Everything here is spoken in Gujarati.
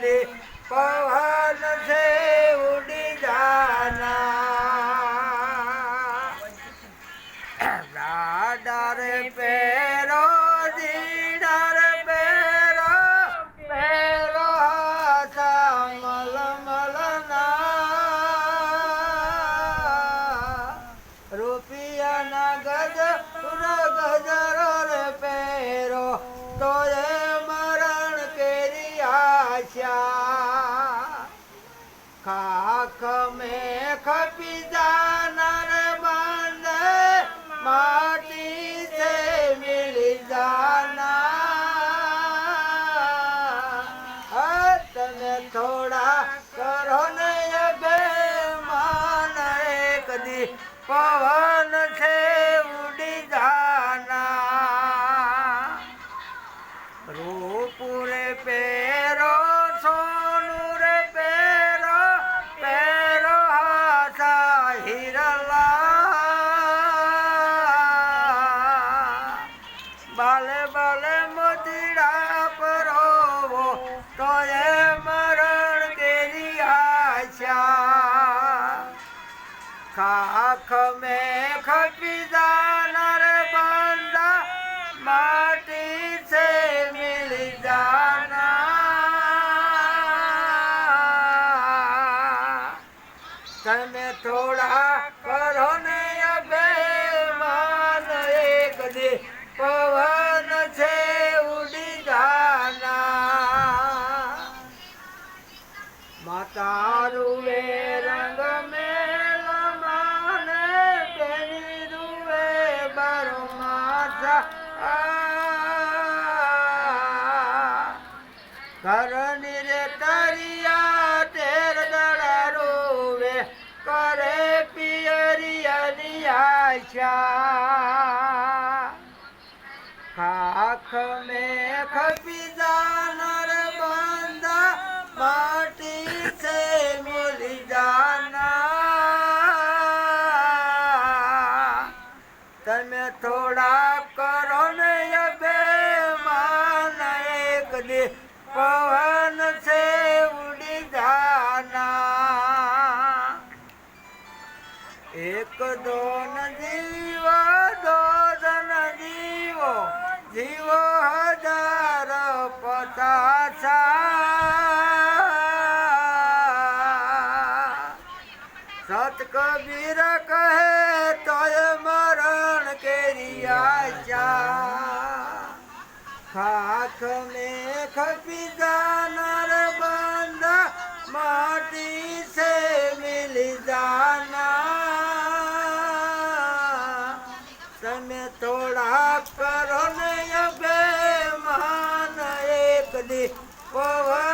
લે પવન છે ઉડી જાના ડાડા રે ખાખ મે ખપી જાનાર બાંધ, માટી સે મિલી જાના તમે થોડા કરો ને અભે માન કદી પવન છે ખાખ મે ખટવી જાનર બંદા માટી સે મિલ જાના તમે થોડા કરો ને અબે માન એક દે પવન છે ઉડી જાના ઘરની રે તરિયા તેર દડા રોવે કરે પિયરિયાની આશા. ખાખ મેં ખપી જાનર બંધા, માટી से પવન છે ઉડી જાના એક દોન જીવ દોન જીવ જીવ હજાર પચાસા. સત કબીર આંખને ખપી જાનાર બંધા, માટી સે મિલી જાના તમે થોડા કરો ને અભે માન એક દી પવન